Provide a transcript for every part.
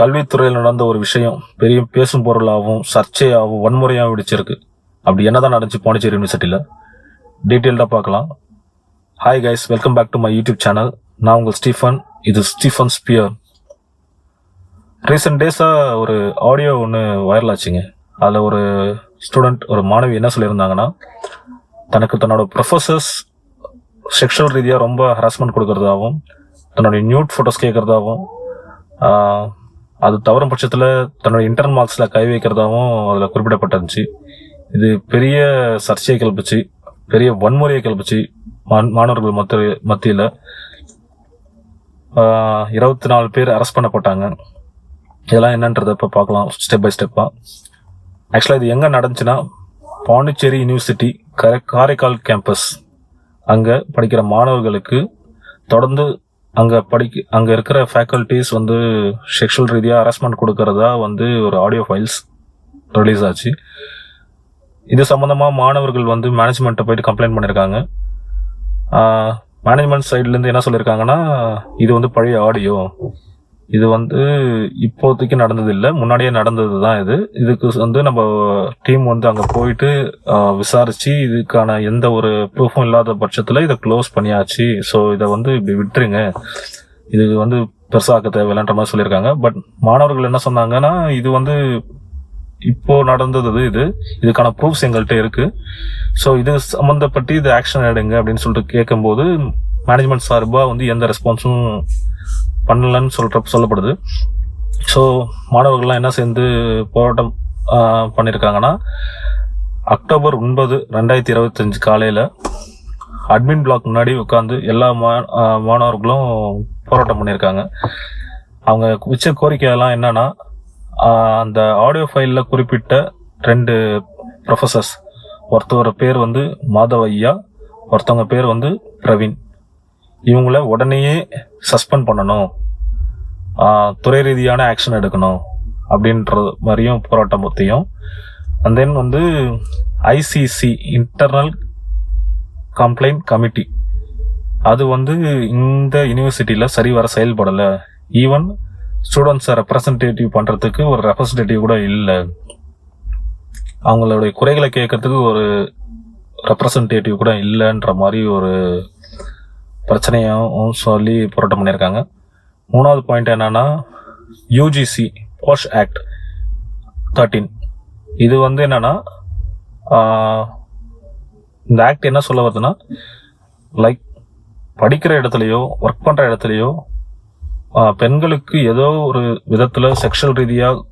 கல்வித்துறையில் நடந்த ஒரு விஷயம் பெரிய பேசும் பொருளாகவும் சர்ச்சையாகவும் வன்முறையாகவும் வெடிச்சிருக்கு. அப்படி என்னதான் நடந்துச்சு பாண்டிச்சேரி யூனிவர்சிட்டியில் டீட்டெயில்டாக பார்க்கலாம். Hi guys welcome back to my YouTube channel நான் உங்கள் ஸ்டீஃபன். இது ஸ்டீஃபன் ஸ்பியர். ரீசெண்ட் டேஸாக ஒரு ஆடியோ ஒன்று வைரல் ஆச்சுங்க. அதில் ஒரு ஸ்டூடெண்ட் ஒரு மாணவி என்ன சொல்லியிருந்தாங்கன்னா தனக்கு தன்னோட ப்ரொஃபஸர்ஸ் செக்ஷுவல் ரீதியாக ரொம்ப ஹராஸ்மெண்ட் கொடுக்கறதாகவும் தன்னுடைய நியூட் ஃபோட்டோஸ் கேட்குறதாகவும் அது தவறும் பட்சத்தில் தன்னோட இன்டர்ன் மார்க்ஸில் கை வைக்கிறதாகவும் அதில் குறிப்பிடப்பட்டிருந்துச்சு. இது பெரிய சர்ச்சையை கிளப்பிச்சு பெரிய வன்முறையை கிளப்பிச்சு மாணவர்கள் மத்திய மத்தியில் இருபத்தி நாலு பேர் அரெஸ்ட் பண்ணப்பட்டாங்க. இதெல்லாம் என்னன்றதை இப்போ பார்க்கலாம் ஸ்டெப் பை ஸ்டெப்பாக ஆக்சுவலாக இது எங்கே நடந்துச்சுன்னா பாண்டிச்சேரி யூனிவர்சிட்டி கரை காரைக்கால் கேம்பஸ் அங்கே படிக்கிற மாணவர்களுக்கு தொடர்ந்து அங்கே படிக்க அங்கே இருக்கிற ஃபேக்கல்ட்டிஸ் வந்து செக்ஷுவல் ரீதியாக ஹராஸ்மெண்ட் கொடுக்கறதா வந்து ஒரு ஆடியோ ஃபைல்ஸ் ரிலீஸ் ஆச்சு. இது சம்மந்தமாக மாணவர்கள் வந்து மேனேஜ்மெண்ட்டை போயிட்டு கம்ப்ளைண்ட் பண்ணியிருக்காங்க மேனேஜ்மெண்ட் சைட்லேருந்து என்ன சொல்லியிருக்காங்கன்னா இது வந்து பழைய ஆடியோ இது வந்து இப்போதைக்கு நடந்தது இல்லை முன்னாடியே நடந்தது தான் இது. இதுக்கு வந்து நம்ம டீம் வந்து அங்கே போயிட்டு விசாரிச்சு இதுக்கான எந்த ஒரு ப்ரூஃபும் இல்லாத பட்சத்தில் இதை க்ளோஸ் பண்ணியாச்சு. ஸோ இதை வந்து இப்படி விட்டுருங்க. இது வந்து பெருசாக்க தேவையில்லைன்ற மாதிரி சொல்லியிருக்காங்க. பட் மாணவர்கள் என்ன சொன்னாங்கன்னா இது வந்து இப்போ நடந்தது இது. இதுக்கான ப்ரூஃப்ஸ் எங்கள்கிட்ட இருக்கு. ஸோ இது சம்மந்தப்பட்டு இது ஆக்ஷன் எடுங்க அப்படின்னு சொல்லிட்டு கேட்கும்போது மேனேஜ்மெண்ட் சார்பாக வந்து எந்த ரெஸ்பான்ஸும் பண்ணலன்னு சொல்கிற சொல்லப்படுது. ஸோ மாணவர்கள்லாம் என்ன சேர்ந்து போராட்டம் பண்ணியிருக்காங்கன்னா அக்டோபர் ஒன்பது ரெண்டாயிரத்தி இருபத்தஞ்சு காலையில் அட்மின் பிளாக் முன்னாடி உட்காந்து எல்லா மா மாணவர்களும் போராட்டம் பண்ணியிருக்காங்க அவங்க வச்ச கோரிக்கையெல்லாம் என்னன்னா அந்த ஆடியோ ஃபைலில் குறிப்பிட்ட ரெண்டு ப்ரொஃபசர்ஸ் ஒருத்தவர் பேர் வந்து மாதவ ஐயா ஒருத்தவங்க பேர் வந்து பிரவீன். இவங்கள உடனே சஸ்பெண்ட் பண்ணணும். துறை ரீதியான ஆக்ஷன் எடுக்கணும் அப்படின்ற மாதிரியும் போராட்டம் பற்றியும் அண்ட் தென் வந்து ஐசிசி இன்டர்னல் கம்ப்ளைண்ட் கமிட்டி அது வந்து இந்த யூனிவர்சிட்டியில் சரிவர செயல்படலை. ஈவன் ஸ்டூடெண்ட்ஸை ரெப்ரசன்டேட்டிவ் பண்ணுறதுக்கு ஒரு ரெப்ரசன்டேட்டிவ் கூட இல்லை. அவங்களுடைய குறைகளை கேட்கறதுக்கு ஒரு ரெப்ரசன்டேட்டிவ் கூட இல்லைன்ற மாதிரி ஒரு பிரச்சனையாகவும் சொல்லி போராட்டம் பண்ணியிருக்காங்க. மூணாவது பாயிண்ட் என்னென்னா யூஜிசி போஷ் ஆக்ட் தேர்ட்டீன் இது வந்து என்னென்னா இந்த ஆக்ட் என்ன சொல்ல வருதுன்னா லைக் படிக்கிற இடத்துலையோ ஒர்க் பண்ணுற இடத்துலையோ பெண்களுக்கு ஏதோ ஒரு விதத்தில் செக்ஷுவல் ரீதியாக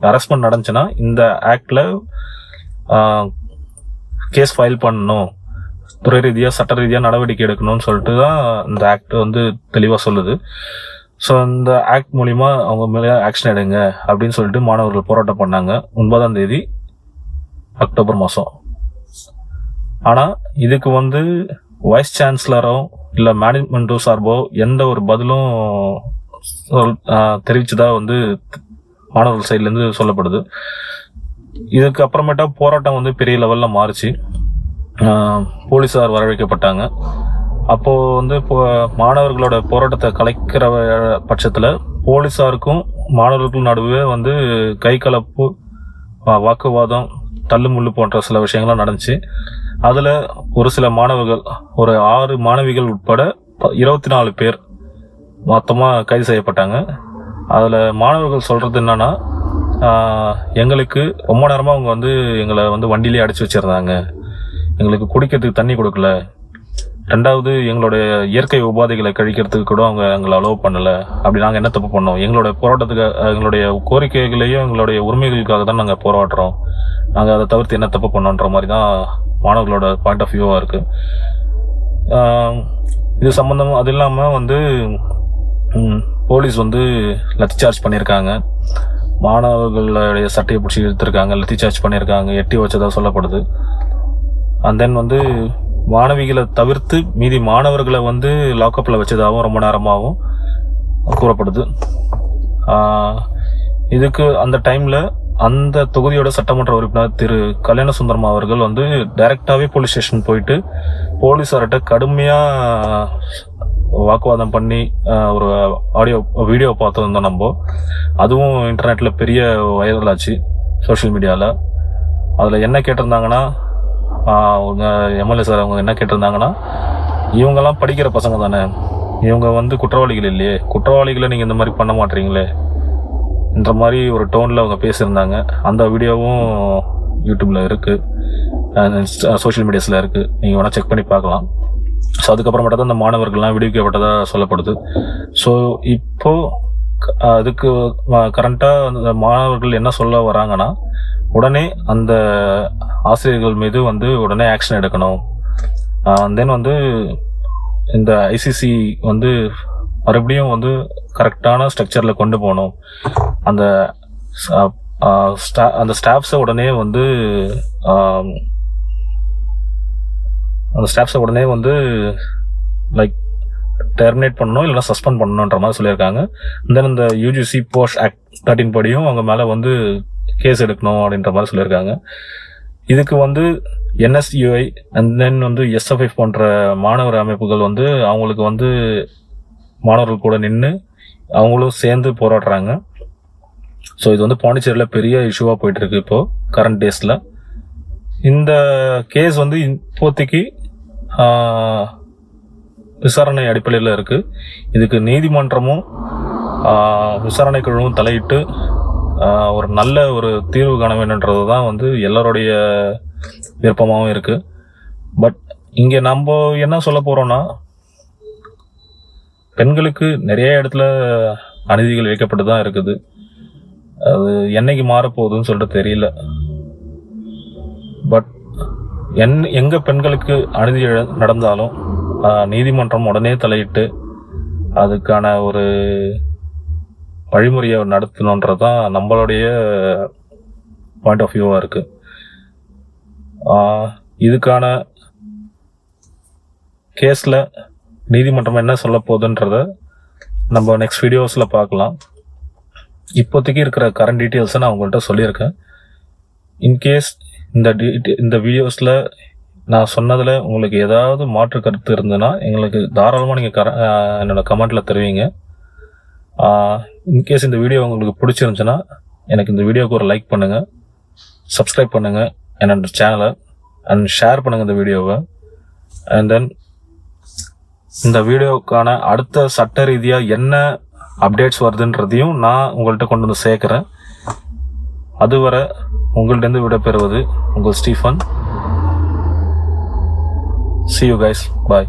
ஹரஸ்மெண்ட் நடந்துச்சுன்னா இந்த ஆக்டில் கேஸ் ஃபைல் பண்ணணும். துறை ரீதியாக சட்ட ரீதியாக நடவடிக்கை எடுக்கணும்னு சொல்லிட்டு தான் இந்த ஆக்ட் வந்து தெளிவாக சொல்லுது. ஸோ இந்த ஆக்ட் மூலிமா அவங்க மேலே ஆக்ஷன் எடுங்க அப்படின்னு சொல்லிட்டு மாணவர்கள் போராட்டம் பண்ணாங்க. ஒன்பதாம் தேதி அக்டோபர் மாதம் ஆனால் இதுக்கு வந்து வைஸ் சான்சலரோ இல்லை மேனேஜ்மெண்ட்டோ சார்போ எந்த ஒரு பதிலும் சொல் தெரிவிச்சதா வந்து மாணவர்கள் சைட்லேருந்து சொல்லப்படுது. இதுக்கு அப்புறமேட்டா போராட்டம் வந்து பெரிய லெவலில் மாறுச்சு. போலீஸார் வரவழைக்கப்பட்டாங்க. அப்போது வந்து இப்போ மாணவர்களோட போராட்டத்தை கலைக்கிற பட்சத்தில் போலீஸாருக்கும் மாணவர்களுக்கும் நடுவே வந்து கை கலப்பு வாக்குவாதம் தள்ளுமுள்ளு போன்ற சில விஷயங்கள்லாம் நடந்துச்சு. அதில் ஒரு சில மாணவர்கள் ஒரு ஆறு மாணவிகள் உட்பட இருபத்தி நாலு பேர் மொத்தமாக கைது செய்யப்பட்டாங்க. அதில் மாணவர்கள் சொல்கிறது என்னன்னா எங்களுக்கு ரொம்ப நேரமாக அவங்க வந்து எங்களை வந்து வண்டியிலே அடைச்சி வச்சிருந்தாங்க. எங்களுக்கு குடிக்கிறதுக்கு தண்ணி கொடுக்கல. ரெண்டாவது எங்களுடைய இயற்கை உபாதைகளை கழிக்கிறதுக்கு கூட அவங்க எங்களை அலோவ் பண்ணலை. அப்படி நாங்கள் என்ன தப்பு பண்ணோம்? எங்களுடைய போராட்டத்துக்கு எங்களுடைய கோரிக்கைகளையும் எங்களுடைய உரிமைகளுக்காக தான் நாங்கள் போராடுறோம். நாங்கள் அதை தவிர்த்து என்ன தப்பு பண்ணோன்ற மாதிரி தான் மாணவர்களோட பாயிண்ட் ஆஃப் வியூவாக இருக்குது இது சம்மந்தமாக அது இல்லாமல் வந்து போலீஸ் வந்து லத்தி சார்ஜ் பண்ணியிருக்காங்க. மாணவர்களுடைய சட்டையை பிடிச்சி இழுத்துருக்காங்க லத்தி சார்ஜ் பண்ணியிருக்காங்க எட்டி வச்சதாக சொல்லப்படுது. அண்ட் தென் வந்து மாணவிகளை தவிர்த்து மீதி மாணவர்களை வந்து லாக்அப்பில் வச்சதாகவும் ரொம்ப நேரமாகவும் கூறப்படுது. இதுக்கு அந்த டைமில் அந்த தொகுதியோட சட்டமன்ற உறுப்பினர் திரு கல்யாண சுந்தரம் அவர்கள் வந்து டைரக்டாகவே போலீஸ் ஸ்டேஷன் போயிட்டு போலீஸார்கிட்ட கடுமையாக வாக்குவாதம் பண்ணி ஒரு ஆடியோ வீடியோ பார்த்துருந்தோம் நம்ம. அதுவும் இன்டர்நெட்டில் பெரிய வைரல் ஆச்சு சோஷியல் மீடியாவில் அதில் என்ன கேட்டிருந்தாங்கன்னா அவங்க எம்எல்ஏ சார் அவங்க என்ன கேட்டிருந்தாங்கன்னா இவங்கெல்லாம் படிக்கிற பசங்க தானே. இவங்க வந்து குற்றவாளிகள் இல்லையே. குற்றவாளிகளை நீங்கள் இந்த மாதிரி பண்ண மாட்டீங்களே. என்ற மாதிரி ஒரு டோனில் அவங்க பேசியிருந்தாங்க. அந்த வீடியோவும் யூடியூப்பில் இருக்குது சோஷியல் மீடியாஸில் இருக்குது நீங்கள் வேணால் செக் பண்ணி பார்க்கலாம். ஸோ அதுக்கப்புறமேட்டா தான் இந்த மாணவர்கள்லாம் விடுவிக்கப்பட்டதாக சொல்லப்படுது. ஸோ இப்போது அதுக்கு கரண்ட்டாக அந்த மாணவர்கள் என்ன சொல்ல வராங்கன்னா உடனே அந்த ஆசிரியர்கள் மீது வந்து உடனே ஆக்ஷன் எடுக்கணும். தென் வந்து இந்த ஐசிசி வந்து மறுபடியும் வந்து கரெக்டான ஸ்ட்ரக்சரில் கொண்டு போகணும். அந்த ஸ்டா- அந்த ஸ்டாஃப்ஸை உடனே வந்து அந்த ஸ்டாஃப்ஸை உடனே வந்து லைக் டெர்மினேட் பண்ணணும் இல்லைன்னா சஸ்பெண்ட் பண்ணணுன்ற மாதிரி சொல்லியிருக்காங்க. தென் இந்த யூஜிசி போஸ்ட் ஆக்ட் தேர்ட்டின் படியும் அவங்க மேலே வந்து கேஸ் எடுக்கணும் அப்படின்ற மாதிரி சொல்லியிருக்காங்க. இதுக்கு வந்து என்எஸ்யூஐ அண்ட் தென் வந்து எஸ்எஃப்ஐ போன்ற மாணவர் அமைப்புகள் வந்து அவங்களுக்கு வந்து மாணவர்கள் கூட நின்று அவங்களும் சேர்ந்து போராடுறாங்க. ஸோ இது வந்து பாண்டிச்சேரியில் பெரிய இஷ்யூவாக போயிட்டுருக்கு இப்போது கரண்ட் டேஸில் இந்த கேஸ் வந்து இப்போதைக்கு விசாரணை அடிப்படையில் இருக்கு. இதுக்கு நீதிமன்றமும் விசாரணை குழுவும் தலையிட்டு ஒரு நல்ல ஒரு தீர்வு காண வேண்டும்ன்றது தான் வந்து எல்லாருடைய விருப்பமாகவும் இருக்கு. பட் இங்கே நம்ம என்ன சொல்ல போகிறோன்னா பெண்களுக்கு நிறைய இடத்துல அநீதிகள் இழைக்கப்பட்டு தான் இருக்குது. அது என்னைக்கு மாறப்போகுதுன்னு சொல்லிட்டு தெரியல. பட் என் எங்கே பெண்களுக்கு அநீதி நடந்தாலும் நீதிமன்றம் உடனே தலையிட்டு அதுக்கான ஒரு வழிமுறையை நடத்தணுன்றது தான் நம்மளுடைய பாயிண்ட் ஆஃப் வியூவாக இருக்குது இதுக்கான கேஸில் நீதிமன்றம் என்ன சொல்ல போகுதுன்றத நம்ம நெக்ஸ்ட் வீடியோஸில் பார்க்கலாம். இப்போதைக்கு இருக்கிற கரண்ட் டீட்டெயில்ஸை நான் உங்கள்கிட்ட சொல்லியிருக்கேன். இன்கேஸ் இந்த டீட்டெ இந்த வீடியோஸில் நான் சொன்னதில் உங்களுக்கு ஏதாவது மாற்று கருத்து இருந்ததுன்னா எங்களுக்கு தாராளமாக நீங்கள் கர என்னோடய என்னோட கமெண்ட்டில் தெரிவிங்க. இன்கேஸ் இந்த வீடியோ உங்களுக்கு பிடிச்சிருந்துச்சுன்னா எனக்கு இந்த வீடியோவுக்கு ஒரு லைக் பண்ணுங்கள் சப்ஸ்கிரைப் பண்ணுங்கள் என்னோட சேனலை அண்ட் ஷேர் பண்ணுங்கள் இந்த வீடியோவை. அண்ட் தென் இந்த வீடியோவுக்கான அடுத்த சட்ட ரீதியாக என்ன அப்டேட்ஸ் வருதுன்றதையும் நான் உங்கள்கிட்ட கொண்டு வந்து சேர்க்குறேன். அதுவரை உங்கள்கிட்ட விடைபெறுவது உங்கள் Stephen. See you guys. Bye